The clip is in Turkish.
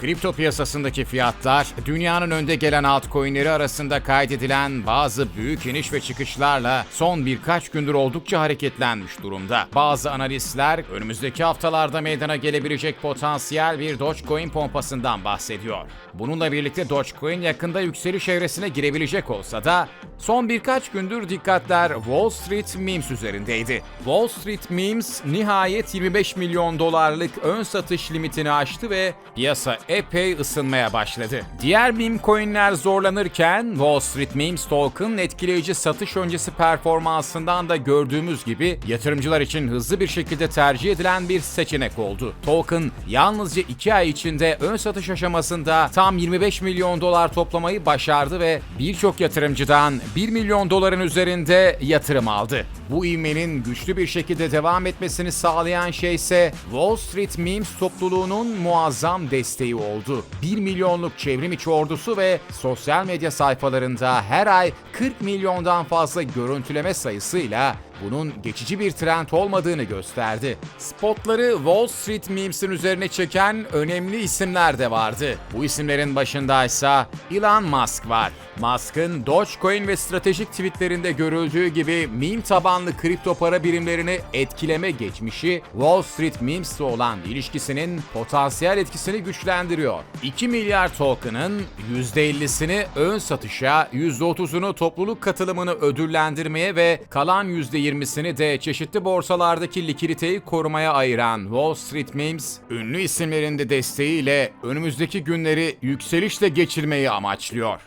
Kripto piyasasındaki fiyatlar, dünyanın önde gelen altcoin'leri arasında kaydedilen bazı büyük iniş ve çıkışlarla son birkaç gündür oldukça hareketlenmiş durumda. Bazı analistler önümüzdeki haftalarda meydana gelebilecek potansiyel bir Dogecoin pompasından bahsediyor. Bununla birlikte Dogecoin yakında yükseliş evresine girebilecek olsa da son birkaç gündür dikkatler Wall Street Memes üzerindeydi. Wall Street Memes nihayet 25 milyon dolarlık ön satış limitini aştı ve piyasa epey ısınmaya başladı. Diğer meme coinler zorlanırken Wall Street Memes token etkileyici satış öncesi performansından da gördüğümüz gibi yatırımcılar için hızlı bir şekilde tercih edilen bir seçenek oldu. Token yalnızca 2 ay içinde ön satış aşamasında tam 25 milyon dolar toplamayı başardı ve birçok yatırımcıdan 1 milyon doların üzerinde yatırım aldı. Bu ivmenin güçlü bir şekilde devam etmesini sağlayan şey ise Wall Street Memes topluluğunun muazzam desteği oldu. 1 milyonluk çevrim içi ordusu ve sosyal medya sayfalarında her ay 40 milyondan fazla görüntüleme sayısıyla bunun geçici bir trend olmadığını gösterdi. Spotları Wall Street Memes'in üzerine çeken önemli isimler de vardı. Bu isimlerin başındaysa Elon Musk var. Musk'ın Dogecoin ve stratejik tweetlerinde görüldüğü gibi meme tabanlı kripto para birimlerini etkileme geçmişi Wall Street Memes'le olan ilişkisinin potansiyel etkisini güçlendiriyor. 2 milyar token'ın %50'sini ön satışa, %30'unu topluluk katılımını ödüllendirmeye ve kalan %20'sini de çeşitli borsalardaki likiditeyi korumaya ayıran Wall Street Memes, ünlü isimlerin de desteğiyle önümüzdeki günleri yükselişle geçirmeyi amaçlıyor.